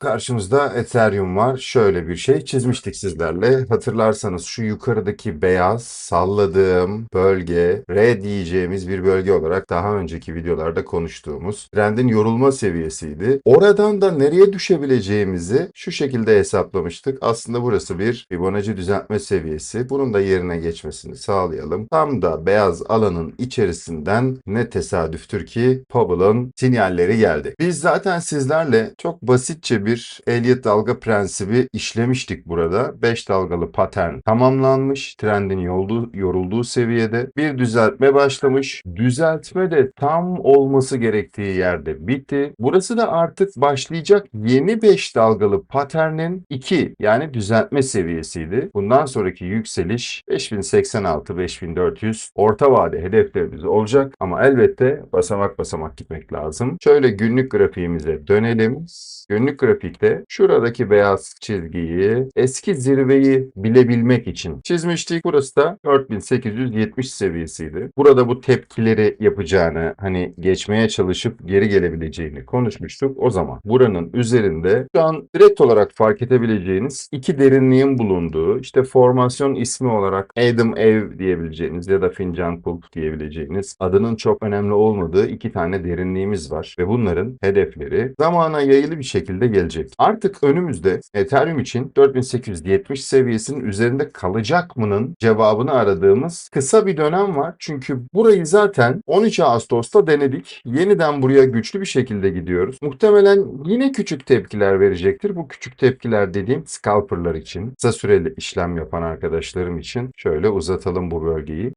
Karşımızda Ethereum var. Şöyle bir şey çizmiştik sizlerle. Hatırlarsanız şu yukarıdaki beyaz salladığım bölge R diyeceğimiz bir bölge olarak daha önceki videolarda konuştuğumuz trendin yorulma seviyesiydi. Oradan da nereye düşebileceğimizi şu şekilde hesaplamıştık. Aslında burası bir Fibonacci düzeltme seviyesi. Bunun da yerine geçmesini sağlayalım. Tam da beyaz alanın içerisinden ne tesadüftür ki Pobble'ın sinyalleri geldi. Biz zaten sizlerle çok basitçe bir Elliott dalga prensibi işlemiştik burada. 5 dalgalı patern tamamlanmış. Trendin yoldu, yorulduğu seviyede bir düzeltme başlamış. Düzeltme de tam olması gerektiği yerde bitti. Burası da artık başlayacak yeni 5 dalgalı paternin 2 yani düzeltme seviyesiydi. Bundan sonraki yükseliş 5086-5400 orta vade hedeflerimiz olacak ama elbette basamak basamak gitmek lazım. Şöyle günlük grafiğimize dönelim. Günlük grafikte şuradaki beyaz çizgiyi eski zirveyi bilebilmek için çizmiştik. Burası da 4870 seviyesiydi. Burada bu tepkileri yapacağını hani geçmeye çalışıp geri gelebileceğini konuşmuştuk. O zaman buranın üzerinde şu an direkt olarak fark edebileceğiniz iki derinliğin bulunduğu işte formasyon ismi olarak Adam Ev diyebileceğiniz ya da Fincan Kulp diyebileceğiniz adının çok önemli olmadığı iki tane derinliğimiz var ve bunların hedefleri zamana yayılı bir şekilde gelecek. Artık önümüzde Ethereum için 4870 seviyesinin üzerinde kalacak mı'nın cevabını aradığımız kısa bir dönem var. Çünkü burayı zaten 13 Ağustos'ta denedik. Yeniden buraya güçlü bir şekilde gidiyoruz. Muhtemelen yine küçük tepkiler verecektir. Bu küçük tepkiler dediğim scalperlar için, kısa süreli işlem yapan arkadaşlarım için şöyle uzatalım bu bölgeyi.